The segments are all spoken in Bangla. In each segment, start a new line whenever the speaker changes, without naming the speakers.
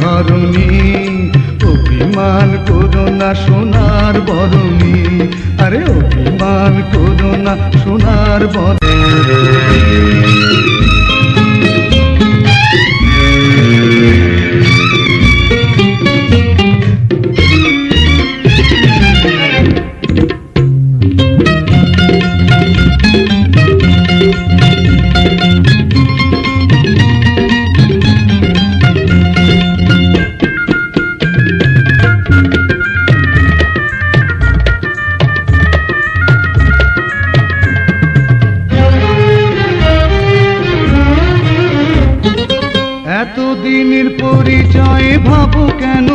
ধরণী অভিমান করো না সোনার বরণী। আরে অভিমান করো না সোনার বরণী। এতদিনের পরিচয়ে ভাবো কেন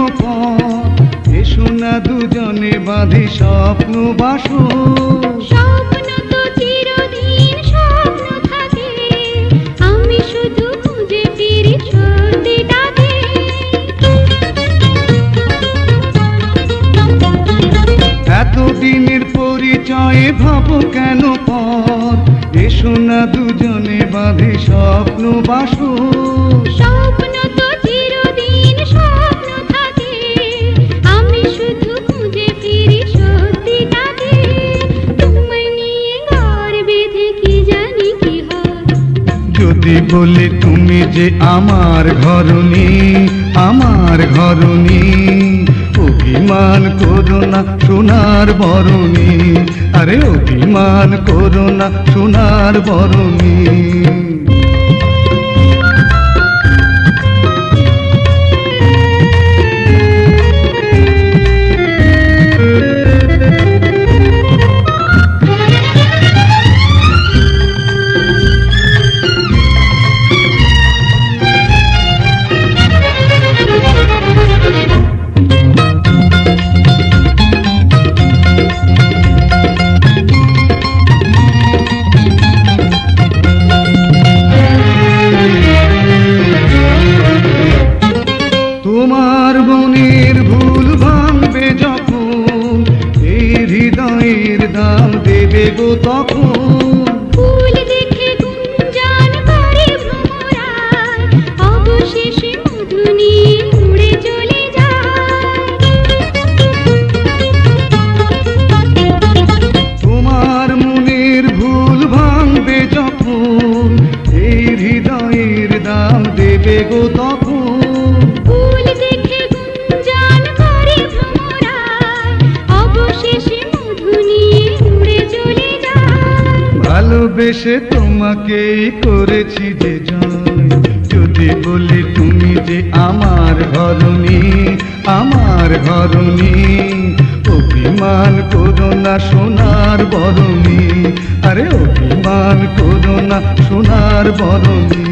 এসো না দুজনে বাঁধি স্বপ্ন বাসো।
স্বপ্ন তো চিরদিন স্বপ্ন থাকে। আমি শুধু খুঁজে ফিরি সত্যিটাকে
এতদিনের পরিচয়ে ভাবো কেন পথ এসো না দুজনে বাঁধি স্বপ্ন বাসো
স্বপ্ন তো চিরদিন স্বপ্ন থাকে। আমি শুধু খুঁজে ফিরি সত্যিটাকে। তোমায় নিয়ে ঘর বেঁধে কি জানি কি হয়।
যদি বলে তুমি যে আমার ঘরণী আমার ঘরণী অভিমান করো না সোনার বরণী। আরে অভিমান করো না সোনার বরণী। দেবে গো তখন।
ফুল দেখে গুঞ্জন করে ভ্রমরায় অবশেষে মধু উড়ে চলে যায়।
তোমার মনের ভুল ভাঙবে যখন এই হৃদয়ের দাম দেবে গো তখন। ভালোবেসে তোমাকেই করেছি যে যদি বলি তুমি যে আমার ঘরণী আমার ঘরণী অভিমান করো না সোনার বরণী। আরে অভিমান করো না সোনার বরণী।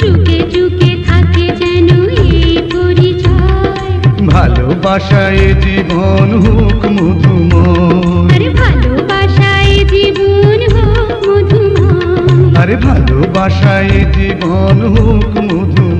যুগে যুগে থাকে যেন এই পরিচয়।
ভালোবাসায় জীবন হুক মধুময়। আরে ভালোবাসায় জীবন হোক মধু